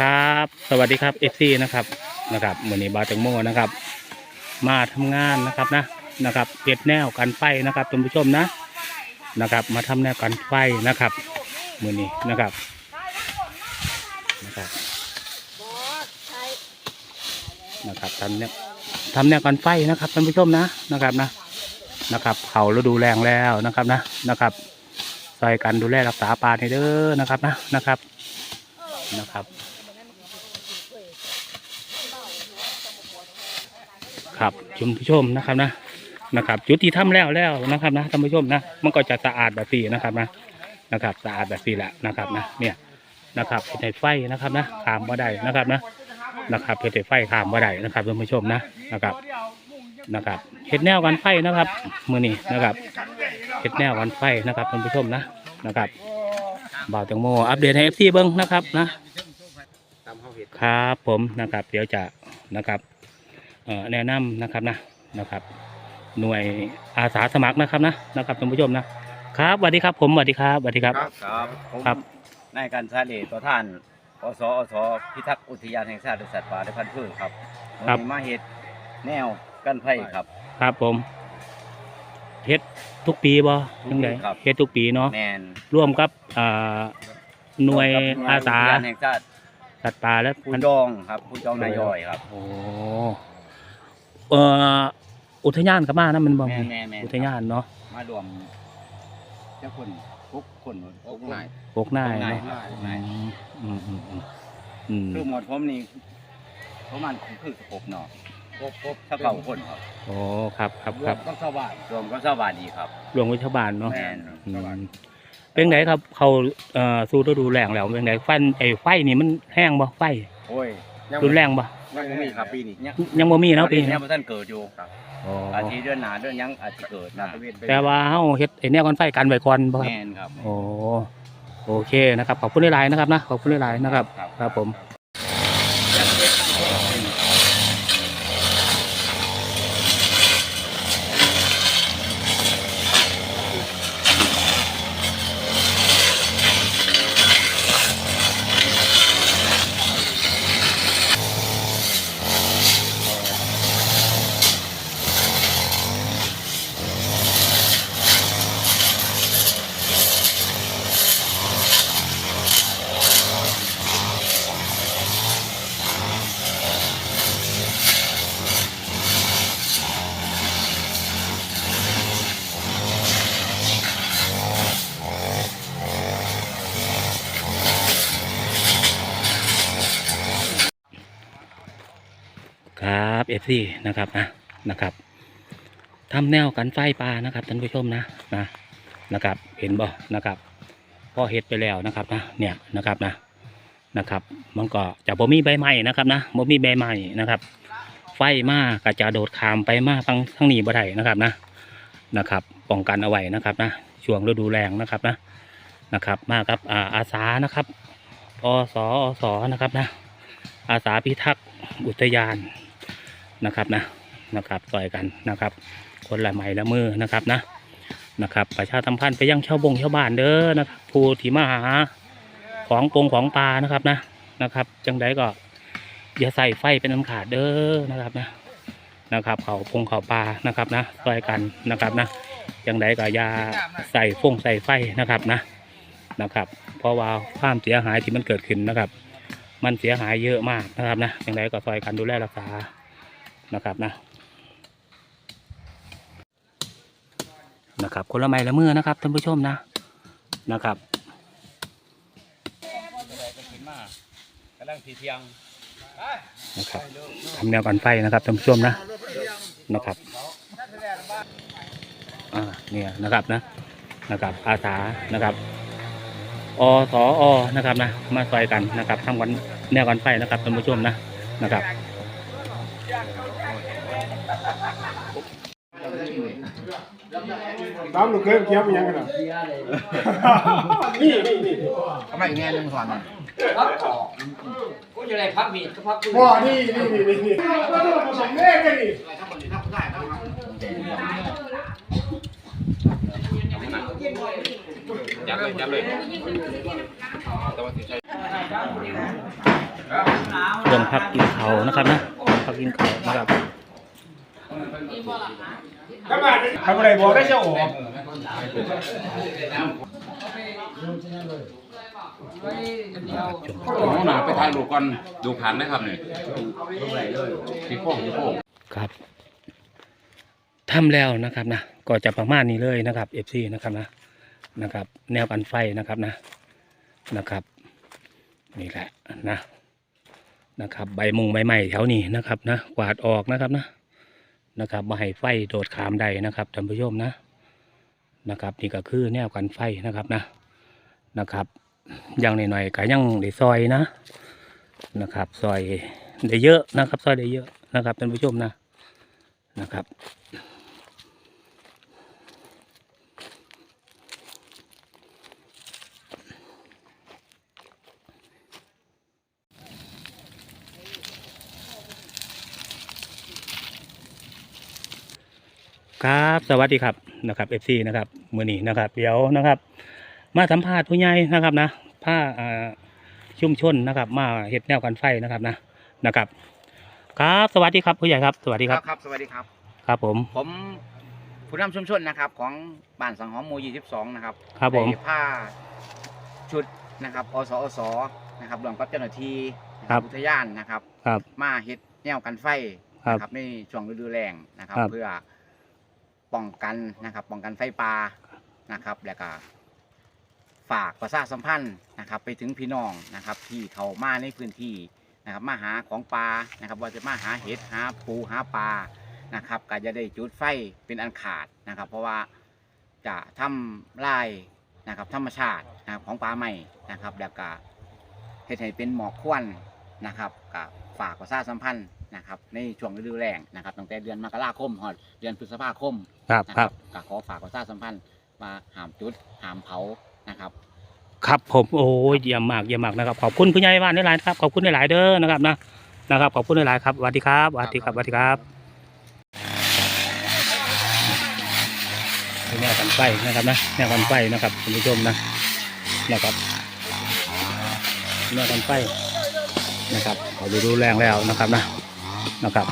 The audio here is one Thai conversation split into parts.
ครับ สวัสดีครับเอฟซีนะครับนะครับมือนี้บาจังโมนะครับ มาทำงานนะครับนะนะครับเก็บแนวกันไฟนะครับท่านผู้ชมนะนะครับ มาทำแนวกันไฟนะครับมือนี้นะครับนะครับนะครับทำแนวทำแนวกันไฟนะครับท่านผู้ชมนะนะครับนะนะครับเขาฤดูแรงแล้วนะครับนะนะครับซอยกันดูแลรักษาปลาในเด้อนะครับนะนะครับนะครับ ครับคุณผู้ชมนะครับนะนะครับ จุดที่ทำแล้วแล้วนะครับนะท่านผู้ชมนะมันก็จะสะอาดแบบนี้นะครับนะนะครับสะอาดแบบนี้แหละนะครับนะเนี่ยนะครับเพชรไฟนะครับนะขามบ่ได้นะครับนะนะครับเพชรไฟขามบ่ได้นะครับท่านผู้ชมนะนะครับนะครับเห็ดแนวกันไฟนะครับมือนี้นะครับเห็ดแนวกันไฟนะครับท่านผู้ชมนะนะครับบ่าวแตงโมอัปเดตให้เอฟซีเบิ้งนะครับนะครับผมนะครับ เดี๋ยวจะนะครับ แนะนำนะครับนะนะครับ หน่วยอาสาสมัครนะครับนะนะครับท่านผู้ชมนะครับสวัสดีครับ ผมสวัสดีครับสวัสดีครับครับผมครับนายการชาเลตัวท่านอสอสพิทักษ์อุทยานแห่งชาติสัตว์ป่าและพันธุ์พืชครับครับวันนี้มาเห็ดแนวกันไผ่ครับ ครับผมเฮ็ดทุกปีบ่ยังไงครับเฮ็ดทุกปีเนาะแมนร่วมกับอ่าหน่วยอาสาอุทยานแห่งชาติสัตว์ป่าและผู้พันธุ์จองครับผู้จองนายอยครับโอ้ เอ่ออุทยานก็มานะมันบ่แมนแมนแมนอุทยานเนาะมารวมเจ้าคนทุกคนทุกนายพวกนายพวกนายเนาะครับพวกนาย อืมอืมอืมอืมคือหมดผมนี่ประมาณคือครบเนาะครบครบถ้าเก่าคนครับโอ้ครับครับครับก็สบายรวมก็สบายดีครับรวมวิชาบาลเนาะแมนอืมเป็นไงครับ เขาเอ่อสู้ฤดูแรงแล้วเป็นไงฟันไอ้ไฟนี่มันแห้งบ่ไฟโอ้ยรุนแรงบ่ ยังบ่มีครับปีนี้ยังยังบ่มีเนาะปียันี้งบ่ทันเกิดอยู่อ๋ออาทิตย์เดือนหน้าเดือนหยังอาจจะเกิดนะแต่ว่าเฮาเฮ็ดไอ้แนวกันไฟกันไว้ก่อนบ่ครับแม่นครับโอ้โอเคนะครับขอบคุณหลายๆนะครับนะขอบคุณหลายๆนะครับ ครับครับผม ซีนะครับนะนะครับทำแนวกันไฟปลานะครับท่านผู้ชมนะนะนะครับ เห็นบ่นะครับพอเฮ็ดไปแล้วนะครับนะเนี่ยนะครับนะนะครับ มันก็จะบ่มีใบไม้นะครับนะบ่มีใบไม้นะครับ ไฟมากก็จะโดดขามไปมากทางทางนี้บ่ได้นะครับนะนะครับป้องกันเอาไว้นะครับนะช่วงฤดูแรงนะครับนะนะครับมากับอาอาสานะครับอสอสนะครับนะอาสาพิทักษ์อุทยาน นะครับนะนะครับต่อยกันนะครับ คนละไม้ละมือนะครับนะนะครับ ประชาสัมพันธ์ไปยังชาวบงชาวบ้านเด้อนะครับผู้ที่มาหาของปงของปลานะครับนะนะครับ จังไดก็อย่าใส่ไฟเป็นน้ำขาดเด้อนะครับนะนะครับเขาปงเขาปลานะครับนะต่อยกันนะครับนะจังไดก็อย่าใส่ฟงใส่ไฟนะครับนะนะครับ เพราะว่าความเสียหายที่มันเกิดขึ้นนะครับ มันเสียหายเยอะมากนะครับนะอย่างไรก็ซอยกันดูแลรักษา นะครับนะนะครับคนละไม้ละมือนะครับท่านผู้ชมนะนะครับกำลังทีเทียงนะครับทำแนวกันไฟนะครับท่านผู้ชมนะนะครับอ่าเนี่ยนะครับนะนะครับอาสานะครับอสอนะครับนะมาซอยกันนะครับทำกันแนวกันไฟนะครับท่านผู้ชมนะนะครับ ตามลูกเคยเกี่ยวมันยังกันอะนี่นี่นี่ทำไมแง่นึงก่อนนะกูจะได้พักมีก็พักกูว่านี่นี่นี่นี่นี่ก็ต้องผสมแม่กันนี่จับเลยจับเลยช่วงพักกินเขานะครับนะ พักกินเขานะครับทำอะไรบอกได้เจ้าโอ้น้องหนาไปถ่ายรูปก่อนดูผ่านได้ครับนี่พี่โค้งพี่โค้งครับทำแล้วนะครับนะก็จะประมาณนี้เลยนะครับ FC นะครับนะนะครับ แนวกันไฟนะครับนะนะครับ นี่แหละนะ นะครับ ใบมุงใบใหม่แถวนี้นะครับนะกวาดออกนะครับนะนะครับมาให้ไฟโดดขามใดนะครับท่านผู้ชมนะนะครับ นี่ก็คือแนวกันไฟนะครับนะนะครับอย่างหน่อยๆก็ยังได้ซอยนะนะครับซอยได้เยอะนะครับซอยได้เยอะนะครับท่านผู้ชมนะนะครับ ครับสวัสดีครับนะครับเอฟซีนะครับมือนี้นะครับ เดี๋ยวนะครับ มาสัมภาษณ์ผู้ใหญ่นะครับนะผ้าอ่าชุ่มชนนะครับ มาเห็ดแนวกันไฟนะครับนะนะครับ ครับสวัสดีครับผู้ใหญ่ครับ สวัสดีครับครับ สวัสดีครับ ครับผม ผมผู้นำชุมชนนะครับ ของบ้านสังหอมหมู่22 นะครับครับผมได้ผ้าชุดนะครับอสอสนะครับรวมกับเจ้าหน้าที่นะคครัรับบอุทยานนะครับครับมาเฮ็ดแนวกันไฟครับนะครับในช่วงฤดูแล้งนะครับครับ เพื่อ ป้องกันนะครับ ป้องกันไฟป่านะครับ แล้วก็ฝากประชาสัมพันธ์นะครับ ไปถึงพี่น้องนะครับ ที่เขามาในพื้นที่นะครับ มาหาของปลานะครับ ว่าจะมาหาเห็ดหาปูหาปลานะครับก็จะได้จุดไฟเป็นอันขาดนะครับ เพราะว่าจะทำลายนะครับ ธรรมชาตินะครับของป่าใหม่นะครับ แล้วก็เฮ็ดให้เป็นหมอกควันนะครับกับฝากประชาสัมพันธ์ นะครับในช่วงฤดูแล้งนะครับตั้งแต่เดือนมกราคมฮอดเดือนพฤษภาคมครับนะคครัรับบก็ขอฝากประชาสัมพันธ์มาหามจุดหามเผานะครับ ครับผมโอ้ยเยี่ยมมากเยี่ยมมากนะครับขอบคุณผู้ใหญ่บ้านหลายๆนะครับขอบคุณหลายๆเด้อนะครับนะนะครับขอบคุณหลายๆครับสวัสดีครับสวัสดีครับสวัสดีครับแนวกันไฟนะครับนะแนวกันไฟนะครับคุณผู้ชมนะนะครับแนวกันไฟนะครับเขาดูดูแรงแล้วนะครับนะ นะครับ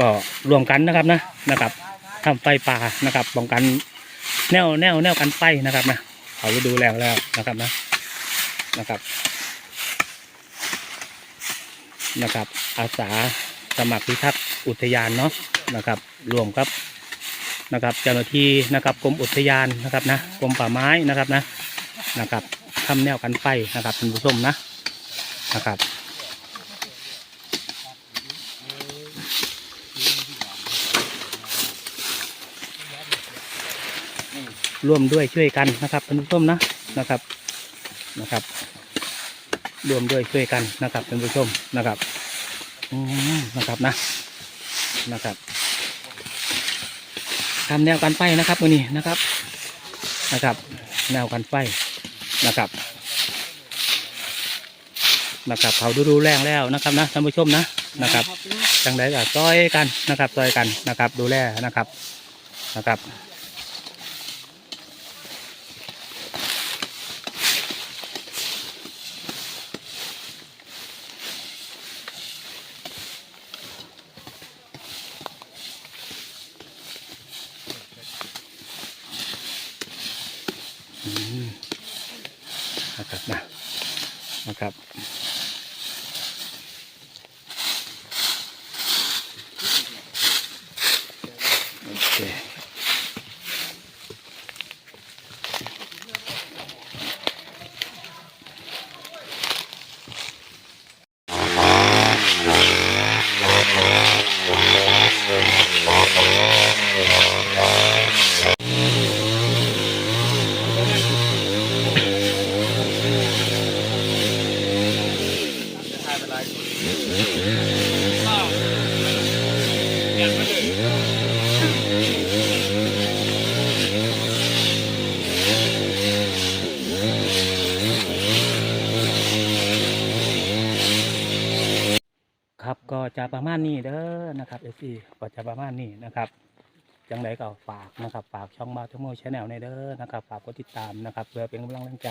ก็รวมกันนะครับนะนะครับทำไฟป่านะครับป้องกันแนวแนวแนวกันไฟนะครับนะเขาไปดูแลแล้วนะครับนะนะครับ นะครับ อาสาสมัครพิทักษ์อุทยานเนาะนะครับรวมกับนะครับ เจ้าหน้าที่นะครับกรมอุทยานนะครับนะกรมป่าไม้นะครับนะนะครับทำแนวกันไฟนะครับท่านผู้ชมนะนะครับ ร่วมด้วยช่วยกันนะครับท่านผู้ชมนะนะครับนะครับ ร่วมด้วยช่วยกันนะครับท่านผู้ชมนะครับอืมนะครับนะนะครับทำแนวกันไฟนะครับมือนี้นะครับนะครับ แนวกันไฟนะครับนะครับเขาดูดูแรงแล้วนะครับนะท่านผู้ชมนะนะครับจังไดก็ซอยกันนะครับซอยกันนะครับ ดูแลนะครับนะครับ อืมนะครับนะ นะครับ ประมาณนี้เด้อนะครับเอซีก็จะประมาณนี้นะครับจังไรก็ฝากนะครับฝากช่องมาทั้งโมชแนลในเด้อนะครับฝากกดติดตามนะครับเพื่อเป็นกำลังใจ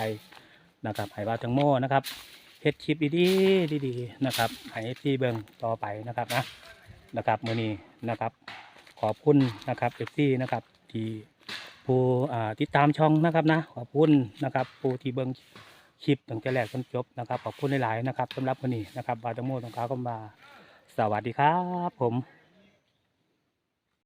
นะครับให้บาทั้งโมนะครับเฮ็ดคลิปดีๆดีๆนะครับให้เอซีเบิ่งต่อไปนะครับนะนะครับมือนี้นะครับ ขอบคุณนะครับเอซีนะครับที่ผู้อ่าติดตามช่องนะครับนะขอบคุณนะครับผู้ที่เบิ่งคลิปตั้งแต่แรกจนจบนะครับขอบคุณหลายๆนะครับสำหรับวันนี้นะครับบาตังโมต้องกล่าวคำว่า สวัสดีครับผม